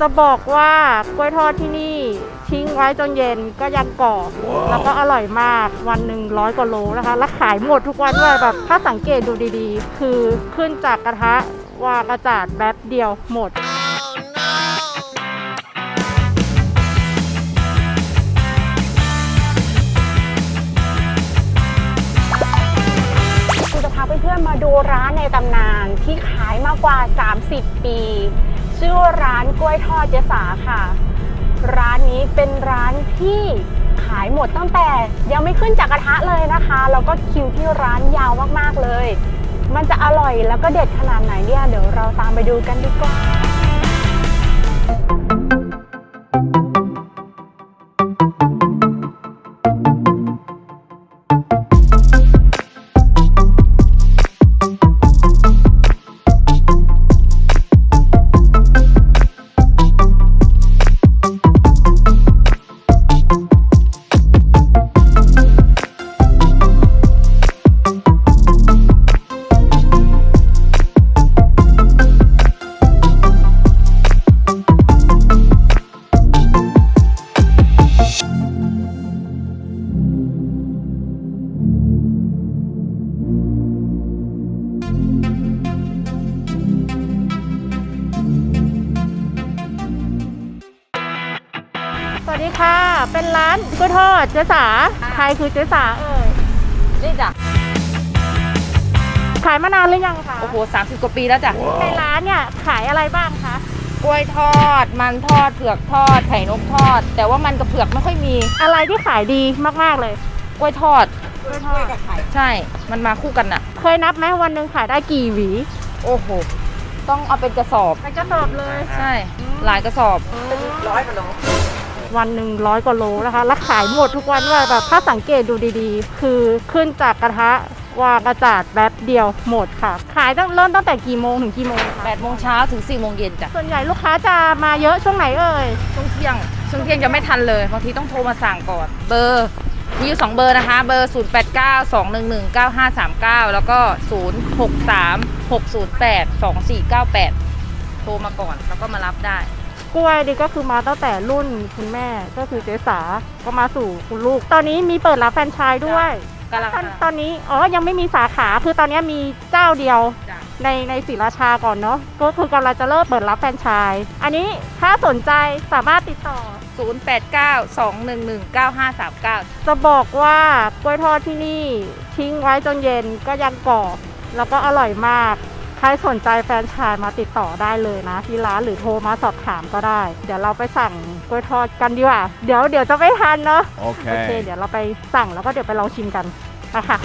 จะบอกว่ากล้วยทอดที่นี่ทิ้งไว้จนเย็นก็ยังกรอบ แล้วก็อร่อยมากวันหนึ่งร้อยกว่าโลนะคะ แล้วขายหมดทุกวันด้วยแบบถ้าสังเกตดูดีๆ คือขึ้นจากกระทะวางกระจาดแป๊บเดียวหมดคือจะพาเพื่อนๆมาดูร้านในตำนานที่ขายมากกว่า 30 ปี ชื่อร้านกล้วยทอดเจสาค่ะ ร้านนี้เป็นร้านที่ขายหมดตั้งแต่ยังไม่ขึ้นจากกระทะเลยนะคะแล้วก็คิวที่ร้านยาวมากๆเลย มันจะอร่อยแล้วก็เด็ดขนาดไหนเนี่ยเดี๋ยวเราตามไปดูกันดีกว่า ดีค่ะ เป็นร้านกล้วยทอดเจ๊สาใครคือเจ๊สาเอ่ยนี่จ้ะขายมานานหรือยังคะโอ้โหสามสิบกว่าปีแล้วจ้ะในร้านเนี่ยขายอะไรบ้างคะกล้วยทอด มันทอดเผือกทอดไข่นกทอด แต่ว่ามันกับเผือกไม่ค่อยมีอะไรที่ขายดีมากๆเลยกล้วยทอดกล้วยทอดใช่ มันมาคู่กันน่ะ เคยนับไหมวันหนึ่งขายได้กี่หวี โอ้โหต้องเอาเป็นกระสอบไปกระสอบเลย ใช่ หลายกระสอบวั นหนึ่งร้อยกว่าโลนะคะแล้วขายหมดทุกวันด้วยแบบถ้าสังเกตดูดีๆ คือขึ้นจากกระทะวางกระจาดแป๊บเดียวหมดค่ะ ขายตั้งเริ่มตั้งแต่กี่โมงถึงกี่โมงคะ8โมงเช้าถึง4โมงเย็นจ้ะส่วนใหญ่ลูกค้าจะมาเยอะช่วงไหนเอ่ยช่วงเที่ยงช่วงเที่ยงจะไม่ทันเลยบางทีต้องโทรมาสั่งก่อน เบอร์มีอยู่2เบอร์นะคะ เบอร์ 0 8 9 2 1 1 9 5 3 9 แล้วก็ 0 6 3 6 0 8 2 4 9 8 โทรมาก่อนแล้วก็มารับได้ กล้วยนี่ก็คือมาตั้งแต่รุ่นคุณแม่ก็คือเจ๊สาก็มาสู่คุณลูก ตอนนี้มีเปิดรับแฟรนไชส์ด้วยกำลังตอนตอนนี้อ๋อยังไม่มีสาขาคือตอนนี้มีเจ้าเดียวจ้ะในในศรีราชาก่อนเนาะก็คือกำลังจะเริ่มเปิดรับแฟรนไชส์อันนี้ถ้าสนใจสามารถติดต่อ 0892119539 จะบอกว่ากล้วยทอดที่นี่ทิ้งไว้จนเย็นก็ยังกรอบแล้วก็อร่อยมาก ใครสนใจแฟรนไชายมาติดต่อได้เลยนะ ที่ร้านหรือโทรมาสอบถามก็ได้ เดี๋ยวเราไปสั่งกล้วยทอดกันดีกว่า เดี๋ยวเดี๋ยวจะไม่ทันเนาะโอเค Okay. เดี๋ยวเราไปสั่งแล้วก็เดี๋ยวไปลองชิมกันนะคะ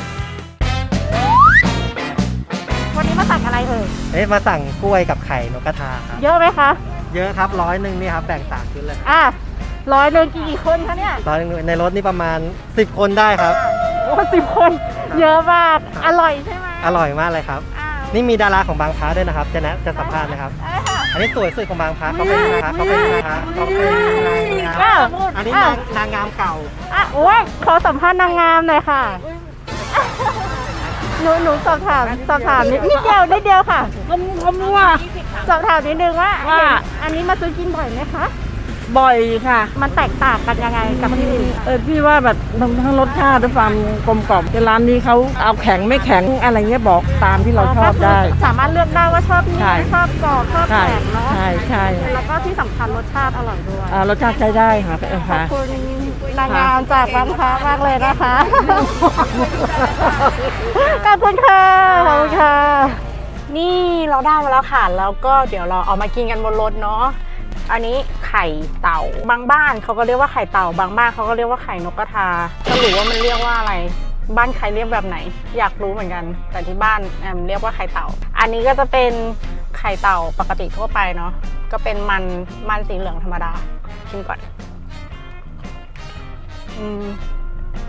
วันนี้มาสั่งอะไรเอ่ย เอ๊ะมาสั่งกล้วยกับไข่นกกระทาครับ เยอะไหมคะ เยอะครับร้อยหนึ่งนี่ครับแบ่งสามชุดเลยอะร้อยเดินกี่คนคะเนี่ย ร้อยหนึ่งในรถนี่ประมาณ 10 คนได้ครับ โอ้สิบคน เยอะมาก อร่อยใช่ไหมอร่อยมากเลยครับอ้าว นี่มีดาราของบางพร้าด้วยนะครับจะแนะจะสัมภาษณ์นะครับได้ค่ะอันนี้สวยสุดของบางพร้าเขาเป็นนะคะเขาเป็นนะคะเขาเป็นนางงามอ้าวอันนี้อ้าวนางนางงามเก่าอะโอ้ยขอสัมภาษณ์นางงามหน่อยค่ะหนูหนูสอบถามสอบถามนิดนิดเดียวนิดเดียวค่ะผมผมรู้ว่าสอบถามนิดนึงว่า ว่าเห็นอันนี้มาซื้อกินบ่อยไหมคะ บ่อยค่ะ มันแตกต่างกันยังไงกับที่อื่นเออพี่ว่าแบบทั้งทั้งรสชาติและความกลมกล่อมแต่ร้านนี้เขาเอาแข็งไม่แข็งอะไรเงี้ยบอกตามที่เราชอบได้ก็คือสามารถเลือกได้ว่าชอบนิ่ใช่มชอบกรอบชอบใช่แข็งเนาะใช่ใช่แล้วก็ที่สำคัญรสชาติอร่อยด้วยอ่ารสชาติใช้ได้ค่ะเออขอบค่ะ คุณนางงามจากบางพระมากเลยนะคะขอบคุณค่ะขอบคุณค่ะ นี่เราได้มาแล้วค่ะแล้วก็เดี๋ยวเราเอามากินกันบนรถเนาะอันนี้ไข่เต่า บางบ้านเขาก็เรียกว่าไข่เต่า บางบ้านเขาก็เรียกว่าไข่นกกระทาสรุปว่ามันเรียกว่าอะไร บ้านใครเรียกแบบไหน อยากรู้เหมือนกัน แต่ที่บ้านแอมเรียกว่าไข่เต่า อันนี้ก็จะเป็นไข่เต่าปกติทั่วไปเนาะ ก็เป็นมันมันสีเหลืองธรรมดา ชิมก่อน อืม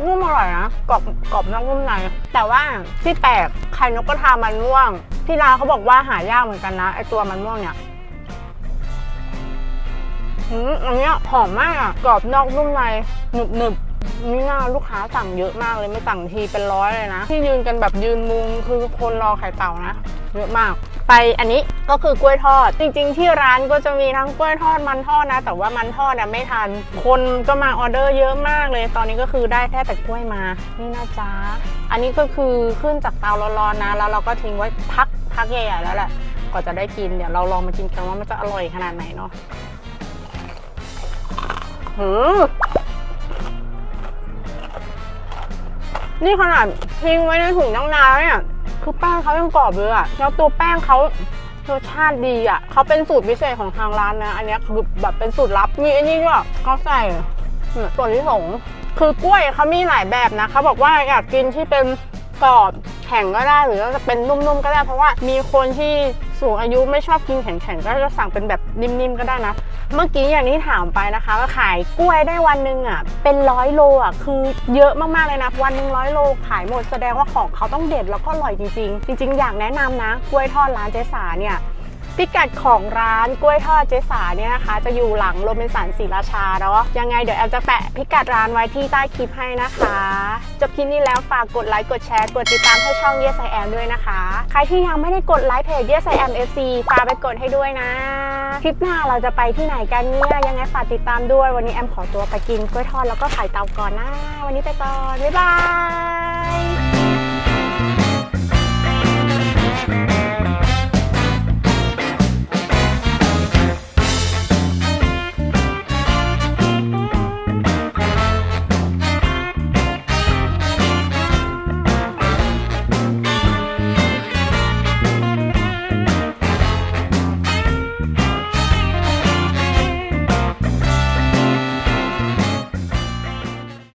นุ่มอร่อยนะกรอบกรอบนอกนุ่มในแต่ว่าที่แปลกไข่นกกระทามันม่วง ที่ร้านเขาบอกว่าหายากเหมือนกันนะไอตัวมันม่วงเนี่ย อืมอันเนี้ยหอมมากอะกรอบนอกนุ่มในหนึบหนึบนี่น่าลูกค้าสั่งเยอะมากเลยไม่สั่งทีเป็นร้อยเลยนะ ที่ยืนกันแบบยืนมุงคือคนรอไข่เต่านะ เยอะมาก ไปอันนี้ก็คือกล้วยทอด จริง ๆ ที่ร้านก็จะมีทั้งกล้วยทอดมันทอดนะ แต่ว่ามันทอดเนี่ยไม่ทัน คนก็มาออเดอร์เยอะมากเลย ตอนนี้ก็คือได้แค่แต่กล้วยมา นี่นะจ๊ะอันนี้ก็คือขึ้นจากเตาร้อนๆนะ แล้วเราก็ทิ้งไว้พักพักใหญ่ๆแล้วแหละกว่าจะได้กินเดี๋ยวเราลองมากินกันว่ามันจะอร่อยขนาดไหนเนาะ หืมนี่ขนาดทิ้งไว้ในถุงตั้งนานเนี่ย คือแป้งเขายังกรอบเลยอะแล้วตัวแป้งเขารสชาติดีอะเขาเป็นสูตรพิเศษของทางร้านนะ อันนี้คือแบบเป็นสูตรลับ มีอันนี้ด้วยเขาใส่เนี่ยส่วนที่สงคือกล้วยเขามีหลายแบบนะเขาบอกว่าอยากกินที่เป็นกรอบแข็งก็ได้หรือจะเป็นนุ่มๆก็ได้เพราะว่ามีคนที่ สูงอายุไม่ชอบกินแข็งๆ ก็จะสั่งเป็นแบบนิ่มๆ ก็ได้นะ เมื่อกี้อย่างที่ถามไปนะคะว่าขายกล้วยได้วันหนึ่งอะเป็นร้อยโลอะคือเยอะมากๆเลยนะ วันหนึ่งร้อยโลขายหมดแสดงว่าของเขาต้องเด็ดแล้วก็อร่อยจริงๆ จริง ๆ อยากแนะนำนะกล้วยทอดร้านเจสาเนี่ย พิกัดของร้านกล้วยทอดเจสาเนี่ยนะคะ จะอยู่หลังโรบินสันศรีราชาเนาะยังไงเดี๋ยวแอมจะแปะพิกัดร้านไว้ที่ใต้คลิปให้นะคะ จบคลิปนี้แล้วฝากกดไลค์กดแชร์กดติดตามให้ช่อง Yes I Am ด้วยนะคะ ใครที่ยังไม่ได้กดไลค์เพจ Yes I Am FC ฝากไปกดให้ด้วยนะ คลิปหน้าเราจะไปที่ไหนกันเนี่ยยังไงฝากติดตามด้วยวันนี้แอมขอตัวไปกินกล้วยทอดแล้วก็ไข่เตาก่อนนะวันนี้ไปก่อนบ๊ายบาย